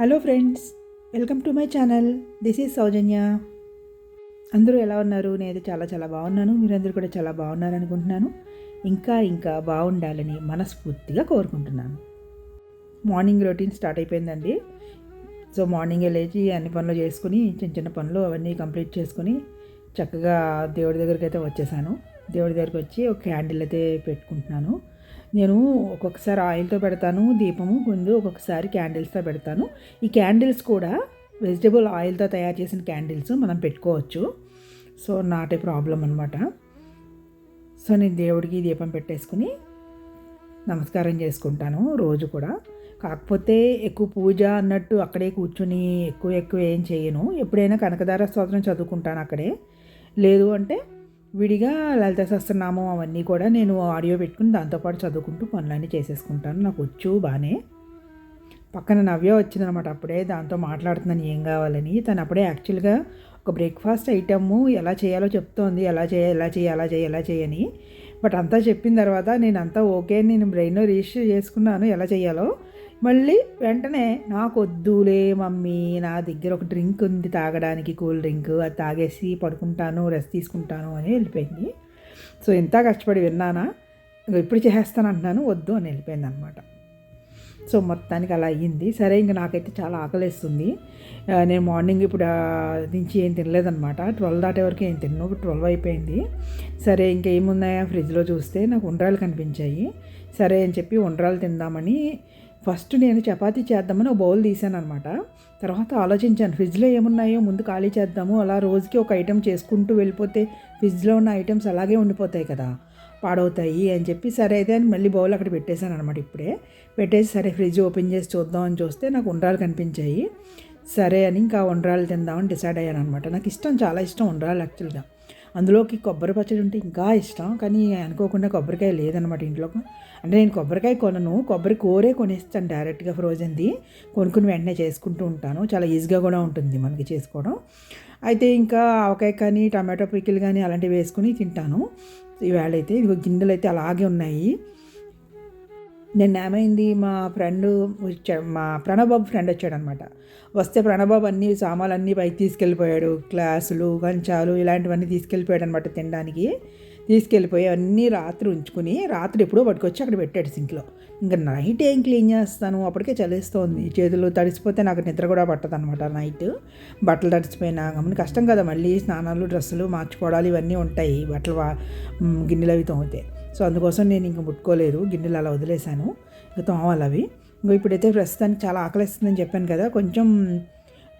Hello friends welcome to my channel. This is Soujanya. అందరూ ఎలా ఉన్నారు? నేనైతే చాలా చాలా బాగున్నాను. మీరందరూ కూడా చాలా బాగున్నారు అనుకుంటున్నాను. ఇంకా ఇంకా బాగుండాలని మనస్ఫూర్తిగా కోరుకుంటున్నాను. మార్నింగ్ రొటీన్ స్టార్ట్ అయిపోయిందండి. సో మార్నింగే లేచి అన్ని పనులు చేసుకుని చిన్న చిన్న పనులు అవన్నీ కంప్లీట్ చేసుకుని చక్కగా దేవుడి దగ్గరికి అయితే వచ్చేసాను. దేవుడి దగ్గరికి వచ్చి ఒక క్యాండిల్ అయితే పెట్టుకుంటున్నాను. నేను ఒక్కొక్కసారి ఆయిల్తో పెడతాను దీపము ముందు ఒక్కొక్కసారి క్యాండిల్స్తో పెడతాను. ఈ క్యాండిల్స్ కూడా వెజిటబుల్ ఆయిల్తో తయారు చేసిన క్యాండిల్స్ మనం పెట్టుకోవచ్చు. సో నాటే ప్రాబ్లం అనమాట సో నేను దేవుడికి దీపం పెట్టేసుకుని నమస్కారం చేసుకుంటాను రోజు కూడా. కాకపోతే ఎక్కువ పూజ అన్నట్టు అక్కడే కూర్చుని ఎక్కువ ఎక్కువ ఏం చేయను. ఎప్పుడైనా కనకదార స్తోత్రం చదువుకుంటాను అక్కడే. లేదు అంటే విడిగా లలిత సహస్రనామం అవన్నీ కూడా నేను ఆడియో పెట్టుకుని దాంతోపాటు చదువుకుంటూ పనులన్నీ చేసేసుకుంటాను. నాకు వచ్చు బాగానే పక్కన నవ్య వచ్చిందనమాట. అప్పుడే దాంతో మాట్లాడుతున్నాను ఏం కావాలని. తను అప్పుడే యాక్చువల్గా ఒక బ్రేక్ఫాస్ట్ ఐటమ్ ఎలా చేయాలో చెప్తోంది. ఎలా చేయాలి ఎలా చేయాలి ఎలా చేయాలి ఎలా చేయని బట్ అంతా చెప్పిన తర్వాత నేను అంతా ఓకే నేను బ్రెయిన్లో రిజిస్టర్ చేసుకున్నాను. ఎలా చేయాలో. మళ్ళీ వెంటనే నాకు వద్దులే మమ్మీ నా దగ్గర ఒక డ్రింక్ ఉంది తాగడానికి కూల్ డ్రింక్ అది తాగేసి పడుకుంటాను రెస్ట్ తీసుకుంటాను అని వెళ్ళిపోయింది. సో ఇంత కష్టపడి విన్నానా? ఇప్పుడు చేస్తాను అంటున్నాను వద్దు అని వెళ్ళిపోయింది అనమాట సో మొత్తానికి అలా అయ్యింది. సరే ఇంకా నాకైతే చాలా ఆకలిస్తుంది. నేను మార్నింగ్ ఇప్పుడు నుంచి ఏం తినలేదనమాట ట్వెల్వ్ దాటే వరకు ఏం తిన్ను ట్వెల్వ్ అయిపోయింది. సరే ఇంకా ఏమున్నాయా? ఫ్రిడ్జ్లో చూస్తే నాకు ఉండ్రాలు కనిపించాయి. సరే అని చెప్పి ఉండ్రాలు తిందామని ఫస్ట్ నేను చపాతీ చేద్దామని ఒక బౌల్ తీసాను అనమాట తర్వాత ఆలోచించాను ఫ్రిడ్జ్లో ఏమున్నాయో ముందు ఖాళీ చేద్దాము అలా రోజుకి ఒక ఐటెం చేసుకుంటూ వెళ్ళిపోతే ఫ్రిడ్జ్లో ఉన్న ఐటమ్స్ అలాగే ఉండిపోతాయి కదా పాడవుతాయి అని చెప్పి సరే అయితే అని మళ్ళీ బౌల్ అక్కడ పెట్టేశాను అనమాట ఇప్పుడే. పెట్టేసి సరే ఫ్రిడ్జ్ ఓపెన్ చేసి చూద్దాం అని చూస్తే నాకు ఉండ్రాలు కనిపించాయి. సరే అని ఇంకా ఉండ్రాలు తిందామని డిసైడ్ అయ్యాను అనమాట నాకు ఇష్టం చాలా ఇష్టం ఉండ్రాలు యాక్చువల్గా. అందులోకి కొబ్బరి పచ్చడి ఉంటే ఇంకా ఇష్టం కానీ అనుకోకుండా కొబ్బరికాయ లేదనమాట ఇంట్లో అంటే నేను కొబ్బరికాయ కొనను కొబ్బరి కూరే కొనేస్తాను డైరెక్ట్గా ఫ్రోజన్ది. కొనుక్కుని వెంటనే చేసుకుంటూ ఉంటాను. చాలా ఈజీగా కూడా ఉంటుంది మనకి చేసుకోవడం. అయితే ఇంకా ఆవకాయ కానీ టమాటో పికిల్ కానీ అలాంటివి వేసుకుని తింటాను. ఈవేళ అయితే ఇదిగో గిన్నెలు అయితే అలాగే ఉన్నాయి. నిన్న ఏమైంది? మా ఫ్రెండ్ వచ్చాడు మా ప్రణబాబు ఫ్రెండ్ వచ్చాడనమాట. వస్తే ప్రణబాబు అన్ని సామాన్లు అన్నీ పైకి తీసుకెళ్ళిపోయాడు. గ్లాసులు కంచాలు ఇలాంటివన్నీ తీసుకెళ్ళిపోయాడు అనమాట తినడానికి. తీసుకెళ్ళిపోయి అన్నీ రాత్రి ఉంచుకుని రాత్రి ఎప్పుడో పట్టుకొచ్చి అక్కడ పెట్టాడు సింక్లో. ఇంకా నైట్ ఏం క్లీన్ చేస్తాను? అప్పటికే చలిస్తోంది. చేతులు తడిసిపోతే నాకు నిద్ర కూడా పట్టదు అనమాట నైట్. బట్టలు తడిసిపోయినా గమని కష్టం కదా మళ్ళీ స్నానాలు డ్రెస్సులు మార్చుకోవడాలు ఇవన్నీ ఉంటాయి. బట్టలు గిన్నెలు అవి తోమితే. సో అందుకోసం నేను ఇంక ముట్టుకోలేదు గిన్నెలు అలా వదిలేశాను. ఇంకా తోమాలి అవి. ఇంకో ఇప్పుడైతే ప్రస్తుతానికి చాలా ఆకలిస్తుందని చెప్పాను కదా కొంచెం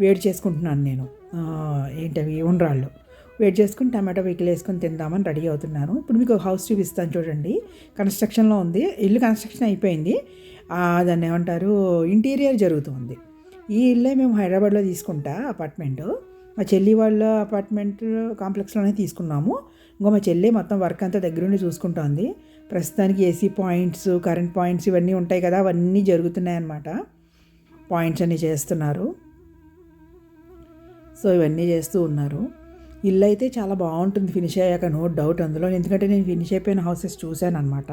వేడి చేసుకుంటున్నాను నేను. ఏంటవి ఉండ్రాళ్ళు. వేడి చేసుకుని టమాటో పికిల్ వేసుకొని తిందామని రెడీ అవుతున్నాను. ఇప్పుడు మీకు ఒక హౌస్ చూపిస్తాను చూడండి. కన్స్ట్రక్షన్లో ఉంది. ఇల్లు కన్స్ట్రక్షన్ అయిపోయింది. దాన్ని ఏమంటారు ఇంటీరియర్ జరుగుతుంది. ఈ ఇల్లే మేము హైదరాబాద్లో తీసుకుంటా అపార్ట్మెంటు. మా చెల్లి వాళ్ళ అపార్ట్మెంట్ కాంప్లెక్స్లోనే తీసుకున్నాము. ఇంకో మా చెల్లి మొత్తం వర్క్ అంతా దగ్గరుండి చూసుకుంటోంది. ప్రస్తుతానికి ఏసీ పాయింట్స్ కరెంట్ పాయింట్స్ ఇవన్నీ ఉంటాయి కదా అవన్నీ జరుగుతున్నాయన్నమాట. పాయింట్స్ అన్నీ చేస్తున్నారు. సో ఇవన్నీ చేస్తూ ఉన్నారు. ఇల్లు అయితే చాలా బాగుంటుంది ఫినిష్ అయ్యాక నో డౌట్ అందులో. ఎందుకంటే నేను ఫినిష్ అయిపోయిన హౌసెస్ చూశాను అనమాట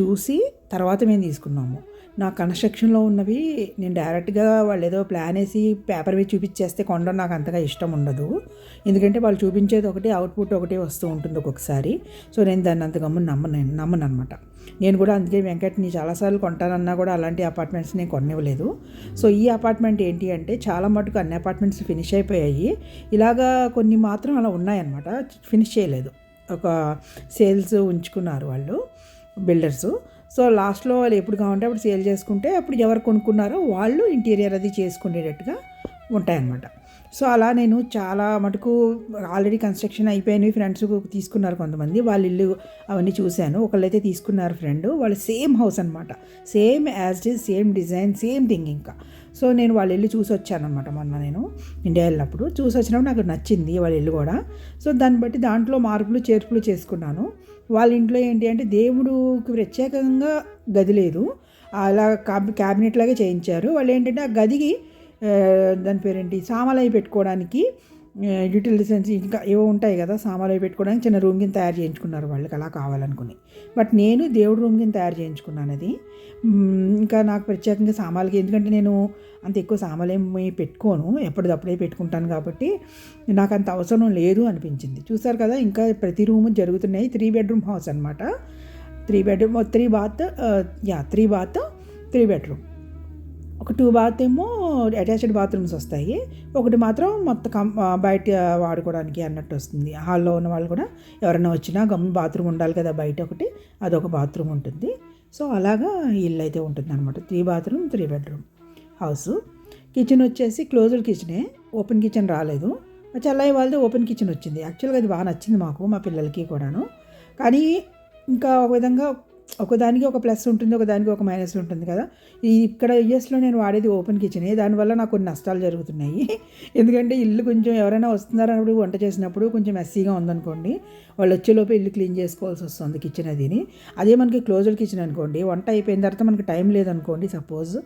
చూసి తర్వాత మేము తీసుకున్నాము. నా కన్స్ట్రక్షన్లో ఉన్నవి నేను డైరెక్ట్గా వాళ్ళు ఏదో ప్లాన్ వేసి పేపర్ మీద చూపించేస్తే కొనడం నాకు అంతగా ఇష్టం ఉండదు. ఎందుకంటే వాళ్ళు చూపించేది ఒకటి అవుట్పుట్ ఒకటి వస్తూ ఉంటుంది ఒక్కొక్కసారి. సో నేను దాన్ని అంత గమ్మున నమ్మను నమ్మను అనమాట నేను కూడా అందుకే వెంకట్ని చాలాసార్లు కొంటానన్నా కూడా అలాంటి అపార్ట్మెంట్స్ నేను కొనివ్వలేదు. సో ఈ అపార్ట్మెంట్ ఏంటి అంటే చాలా మటుకు అన్ని అపార్ట్మెంట్స్ ఫినిష్ అయిపోయాయి. ఇలాగా కొన్ని మాత్రం అలా ఉన్నాయన్నమాట. ఫినిష్ చేయలేదు. ఒక సేల్స్ ఉంచుకున్నారు వాళ్ళు బిల్డర్స్. సో లాస్ట్లో వాళ్ళు ఎప్పుడు కావాలంటే అప్పుడు సేల్ చేసుకుంటే అప్పుడు ఎవరు కొనుక్కున్నారో వాళ్ళు ఇంటీరియర్ అది చేసుకునేటట్టుగా ఉంటాయన్నమాట. సో అలా నేను చాలా మటుకు ఆల్రెడీ కన్స్ట్రక్షన్ అయిపోయినవి ఫ్రెండ్స్ తీసుకున్నారు కొంతమంది. వాళ్ళ ఇల్లు అవన్నీ చూశాను. ఒకళ్ళైతే తీసుకున్నారు ఫ్రెండ్. వాళ్ళు సేమ్ హౌస్ అనమాట same as it same design same thing ఇంకా. సో నేను వాళ్ళ ఇల్లు చూసి వచ్చాను అనమాట మొన్న నేను ఇండియా వెళ్ళినప్పుడు. చూసి వచ్చినప్పుడు నాకు నచ్చింది వాళ్ళ ఇల్లు కూడా. సో దాన్ని బట్టి దాంట్లో మార్పులు చేర్పులు చేసుకున్నాను. వాళ్ళ ఇంట్లో ఏంటి అంటే దేవుడికి ప్రత్యేకంగా గది లేదు. అలా కాబ్ క్యాబినెట్ లాగే చేయించారు. వాళ్ళు ఏంటంటే ఆ గదికి దాని పేరేంటి? సామాన్లు అవి పెట్టుకోవడానికి యూటిలిటీస్ ఇంకా ఏవో ఉంటాయి కదా సామాన్లు అవి పెట్టుకోవడానికి చిన్న రూమ్ కింద తయారు చేయించుకున్నారు వాళ్ళకి అలా కావాలనుకుని. బట్ నేను దేవుడు రూమ్ కింద తయారు చేయించుకున్నాను అది. ఇంకా నాకు ప్రత్యేకంగా సామాన్లకి ఎందుకంటే నేను అంత ఎక్కువ సామాన్లు ఏమి పెట్టుకోను ఎప్పటిదప్పుడే పెట్టుకుంటాను కాబట్టి నాకు అంత అవసరం లేదు అనిపించింది. చూసారు కదా ఇంకా ప్రతి రూము జరుగుతున్నాయి. త్రీ బెడ్రూమ్ హౌస్ అనమాట three bedroom three bath yeah three bath three bedroom. ఒక టూ బాత్ ఏమో అటాచ్డ్ బాత్రూమ్స్ వస్తాయి. ఒకటి మాత్రం మొత్తం కం బయట వాడుకోవడానికి అన్నట్టు వస్తుంది. హాల్లో ఉన్న వాళ్ళు కూడా ఎవరైనా వచ్చినా గమ్ బాత్రూమ్ ఉండాలి కదా బయట ఒకటి అదొక బాత్రూమ్ ఉంటుంది. సో అలాగా ఇల్లు అయితే ఉంటుంది అనమాట three bathroom three bedroom house kitchen వచ్చేసి క్లోజ్డ్ కిచెనే ఓపెన్ కిచెన్ రాలేదు. మా చెల్లయ్య వాళ్ళది ఓపెన్ కిచెన్ వచ్చింది. యాక్చువల్గా అది బాగా నచ్చింది మాకు మా పిల్లలకి కూడాను. కానీ ఇంకా ఒక విధంగా ఒకదానికి ఒక ప్లస్ ఉంటుంది ఒకదానికి ఒక మైనస్ ఉంటుంది కదా. ఈ ఇక్కడ యుఎస్లో నేను వాడేది ఓపెన్ కిచెనే దానివల్ల నాకు కొన్ని నష్టాలు జరుగుతున్నాయి. ఎందుకంటే ఇల్లు కొంచెం ఎవరైనా వస్తున్నారన్నప్పుడు వంట చేసినప్పుడు కొంచెం మెస్సీగా ఉందనుకోండి వాళ్ళు వచ్చేలోపు ఇల్లు క్లీన్ చేసుకోవాల్సి వస్తుంది కిచెన్ అదిని. అదే మనకి క్లోజ్డ్ కిచెన్ అనుకోండి వంట అయిపోయిన తర్వాత మనకి టైం లేదనుకోండి సపోజ్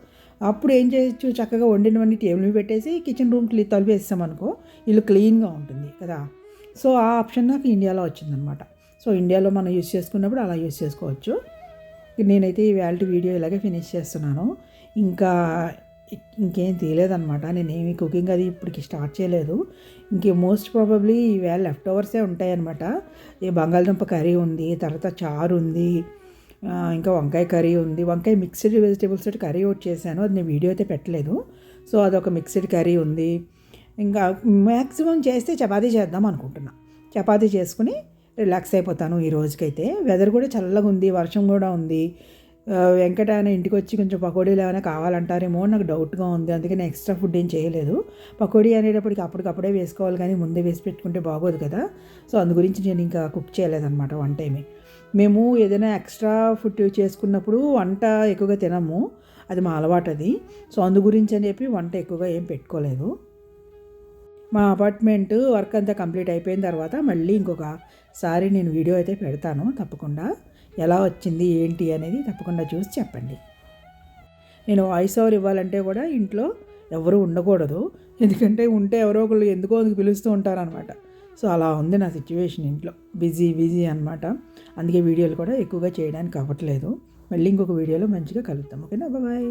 అప్పుడు ఏం చేయొచ్చు? చక్కగా వండినవన్నీ టేబుల్ మీద పెట్టేసి కిచెన్ రూమ్ క్లీ తలుపు వేస్తాం అనుకో ఇల్లు క్లీన్గా ఉంటుంది కదా. సో ఆ ఆప్షన్ నాకు ఇండియాలో వచ్చిందనమాట సో ఇండియాలో మనం యూస్ చేసుకున్నప్పుడు అలా యూస్ చేసుకోవచ్చు. నేనైతే ఈ వ్యాలిటీ వీడియో ఇలాగే ఫినిష్ చేస్తున్నాను. ఇంకా ఇంకేం తీయలేదనమాట నేనేమి కుకింగ్ అది ఇప్పటికి స్టార్ట్ చేయలేదు. ఇంకే మోస్ట్ ప్రాబబ్లీ ఈవేళ లెఫ్ట్ ఓవర్సే ఉంటాయన్నమాట. ఈ బంగాళదుంప కర్రీ ఉంది తర్వాత చారు ఉంది ఇంకా వంకాయ కర్రీ ఉంది. వంకాయ మిక్స్డ్ వెజిటేబుల్స్ తోటి కర్రీ ఒకటి చేశాను. అది నేను వీడియో అయితే పెట్టలేదు. సో అదొక మిక్స్డ్ కర్రీ ఉంది. ఇంకా మ్యాక్సిమం చేస్తే చపాతీ చేద్దాం అనుకుంటున్నా. చపాతీ చేసుకుని రిలాక్స్ అయిపోతాను ఈ రోజుకైతే. వెదర్ కూడా చల్లగా ఉంది వర్షం కూడా ఉంది. వెంకట ఆయన ఇంటికి వచ్చి కొంచెం పకోడీలు ఏమైనా కావాలంటారేమో నాకు డౌట్గా ఉంది. అందుకని ఎక్స్ట్రా ఫుడ్ ఏం చేయలేదు. పకోడీ అనేటప్పటికి అప్పటికప్పుడే వేసుకోవాలి కానీ ముందే వేసి పెట్టుకుంటే బాగోదు కదా. సో అందు గురించి నేను ఇంకా కుక్ చేయలేదన్నమాట వంట ఏమి మేము ఏదైనా ఎక్స్ట్రా ఫుడ్ చేసుకున్నప్పుడు వంట ఎక్కువగా తినము. అది మా అలవాటు అది సో అందు గురించి అని చెప్పి వంట ఎక్కువగా ఏం పెట్టుకోలేదు. మా అపార్ట్మెంట్ వర్క్ అంతా కంప్లీట్ అయిపోయిన తర్వాత మళ్ళీ ఇంకొకసారి నేను వీడియో అయితే పెడతాను తప్పకుండా. ఎలా వచ్చింది ఏంటి అనేది తప్పకుండా చూసి చెప్పండి. నేను వాయిస్ ఓవర్ ఇవ్వాలంటే కూడా ఇంట్లో ఎవరు ఉండకూడదు. ఎందుకంటే ఉంటే ఎవరో ఒకళ్ళు ఎందుకో అందుకు పిలుస్తూ ఉంటారనమాట సో అలా ఉంది నా సిచ్యువేషన్ ఇంట్లో. బిజీ బిజీ అనమాట అందుకే వీడియోలు కూడా ఎక్కువగా చేయడానికి అవ్వట్లేదు. మళ్ళీ ఇంకొక వీడియోలో మంచిగా కలుద్దాం. ఓకేనా? బాయ్.